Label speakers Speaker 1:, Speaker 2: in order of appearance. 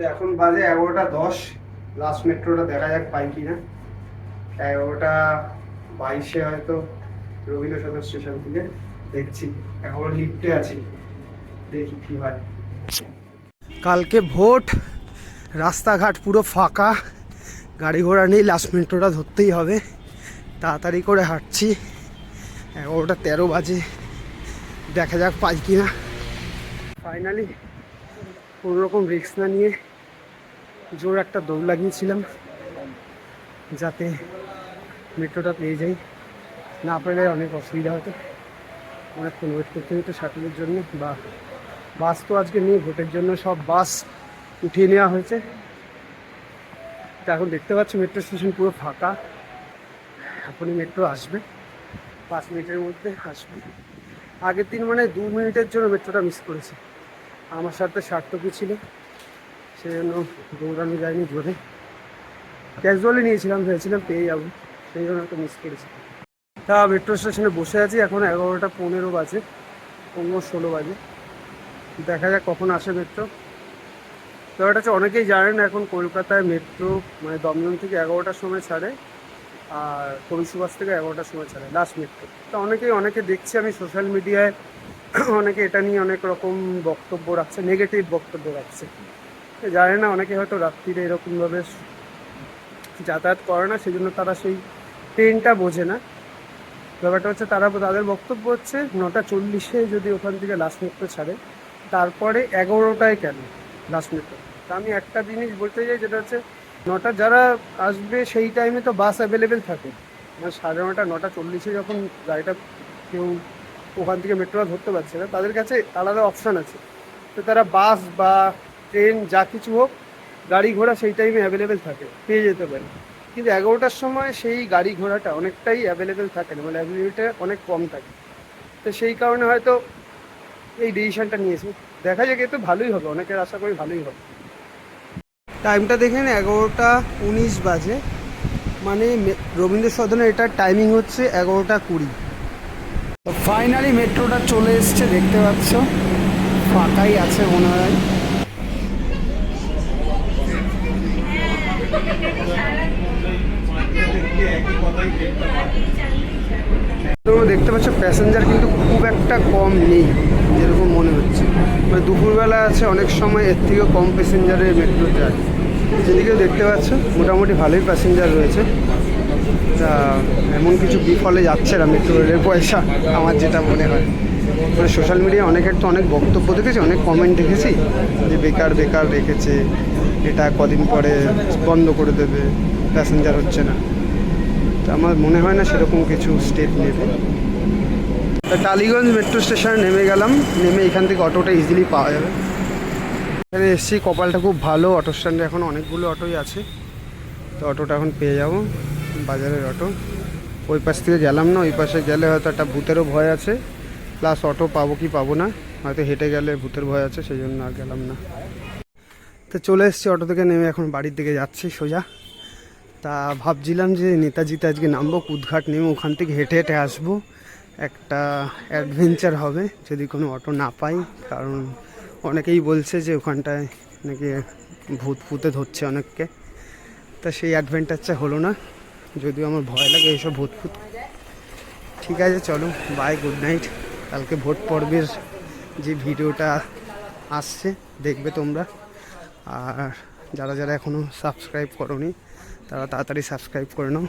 Speaker 1: তো এখন বাজে এগারোটা দশ। লাস্ট মেট্রোটা দেখা যাক পাই কি না এগারোটা বাইশে হয়তো রবীন্দ্র সদর স্টেশন থেকে দেখছি। এখন লিফটে আছি। দেখি কি হয়। কালকে ভোট, রাস্তাঘাট পুরো ফাঁকা। গাড়ি ঘোড়া নেই লাস্ট মেট্রোটা ধরতেই হবে। তাড়াতাড়ি করে হাঁটছি। এগারোটা তেরো বাজে। দেখা যাক পাই কিনা। ফাইনালি কোনো রকম রিস্ক না নিয়ে জোর একটা দৌড় লাগিয়েছিলাম যাতে মেট্রোটা পেয়ে যাই। না পেলে অনেক অসুবিধা হতো। অনেকক্ষণ ওয়েট করতে হতো শাটলের জন্য বা বাস তো আজকে নেই ভোটের জন্য সব বাস উঠিয়ে নেওয়া হয়েছে। তো এখন দেখতে পাচ্ছি মেট্রো স্টেশন পুরো ফাঁকা। এখনই মেট্রো আসবে। পাঁচ মিনিটের মধ্যে আসবে। আগের দিন মানে দু মিনিটের জন্য মেট্রোটা মিস করেছি। আমার সাথে সার্থকই ছিল। সেই জন্য দৌড়ানো যায়নি জোরে ক্যাজুয়ালি নিয়েছিলাম, ভেবেছিলাম পেয়ে যাব। সেই জন্য একটা মিস করেছি। তা মেট্রো স্টেশনে বসে আছি, এখন এগারোটা পনেরো বাজে, পনেরো ষোলো বাজে। দেখা যাক কখন আসে মেট্রো ব্যাপারটা হচ্ছে অনেকেই জানেন এখন কলকাতায় মেট্রো মানে দমদম থেকে এগারোটার সময় ছাড়ে, আর কবি সুভাষ থেকে এগারোটার সময় ছাড়ে লাস্ট মেট্রো তো অনেকেই, অনেকে দেখছি আমি সোশ্যাল মিডিয়ায় অনেকে এটা নিয়ে অনেক রকম বক্তব্য রাখছে নেগেটিভ বক্তব্য রাখছে। তো জানে না, অনেকে হয়তো রাত্রিরে এরকমভাবে যাতায়াত করে না সেই জন্য তারা সেই ট্রেনটা বোঝে না। ব্যাপারটা হচ্ছে তারা, তাদের বক্তব্য হচ্ছে নটা চল্লিশে যদি ওখান থেকে লাস্ট মেট্রো ছাড়ে, তারপরে এগারোটায় কেন লাস্ট তা আমি একটা জিনিস বলতে চাই, যেটা হচ্ছে নটা, যারা আসবে সেই টাইমে তো বাস অ্যাভেলেবেল থাকে। মানে সাড়ে নটা নটা চল্লিশে যখন গাড়িটা কেউ ওখান থেকে মেট্রোটা ধরতে পারছে না, তাদের কাছে আলাদা অপশান আছে। তো তারা বাস বা ট্রেন, যা কিছু হোক, গাড়ি ঘোড়া সেই টাইমে অ্যাভেলেবেল থাকে, পেয়ে যেতে পারে। কিন্তু এগারোটার সময় সেই গাড়ি ঘোড়াটা অনেকটাই অ্যাভেলেবেল থাকে না মানে অ্যাভেলেবিলিটা অনেক কম থাকে। তো সেই কারণে হয়তো এই ডিসিশনটা নিয়েছি। দেখা যাক, এ তো ভালোই হবে, অনেকের আশা করি ভালোই হবে। টাইমটা দেখেন, এগারোটা উনিশ বাজে। মানে রবীন্দ্র সদনের এটার টাইমিং হচ্ছে এগারোটা কুড়ি। ফাইনালি মেট্রোটা চলে এসছে, দেখতে পাচ্ছ। ফাঁকাই আছে মনে হয়। দেখতে পাচ্ছ প্যাসেঞ্জার কিন্তু খুব একটা কম নেই, যেরকম মনে হচ্ছে। মানে দুপুরবেলা আছে, অনেক সময় এর থেকেও কম প্যাসেঞ্জারে মেট্রো যায়। যেদিকেও দেখতে পাচ্ছ, মোটামুটি ভালোই প্যাসেঞ্জার রয়েছে। তা, এমন কিছু বিফলে যাচ্ছে না মেট্রো রেলের পয়সা, আমার যেটা মনে হয়। মানে সোশ্যাল মিডিয়ায় অনেকের তো অনেক বক্তব্য দেখেছি, অনেক কমেন্ট দেখেছি, যে বেকার বেকার রেখেছে এটা কদিন পরে বন্ধ করে দেবে প্যাসেঞ্জার হচ্ছে না। তো আমার মনে হয় না সেরকম কিছু স্টেপ নেবে। টালিগঞ্জ মেট্রো স্টেশনে নেমে গেলাম, নেমে এখান থেকে অটোটা ইজিলি পাওয়া যাবে। এখানে এসছি, কপালটা খুব ভালো অটো স্ট্যান্ডে এখন অনেকগুলো অটোই আছে। তো অটোটা এখন পেয়ে যাব, বাজারের অটো। ওই পাশ থেকে গেলাম না, ওই পাশে গেলে হয়তো একটা ভূতেরও ভয় আছে। প্লাস অটো পাবো কি পাবো না, হয়তো হেঁটে গেলে ভূতের ভয় আছে, সেই জন্য আর গেলাম না। তো চলে এসেছি অটো থেকে নেমে এখন বাড়ির দিকে যাচ্ছি সোজা। তা ভাবছিলাম যে নেতাজিতে আজকে নামবো, কুদঘাট নেমে ওখান থেকে হেঁটে হেঁটে আসব। একটা অ্যাডভেঞ্চার হবে, যদি কোনো অটো না পাই। কারণ অনেকেই বলছে যে ওখানটায় নাকি ভূত ফুতে ধরছে অনেককে। তা সেই অ্যাডভেঞ্চারটা হলো না। যদিও আমার ভয় লাগে এইসব ভূত ফুত ঠিক আছে, চলো বাই গুড নাইট কালকে ভোট পর্বের যে ভিডিওটা আসছে, দেখবে তোমরা। আর যারা যারা এখনও সাবস্ক্রাইব করনি তারা তাড়াতাড়ি সাবস্ক্রাইব করে নাও।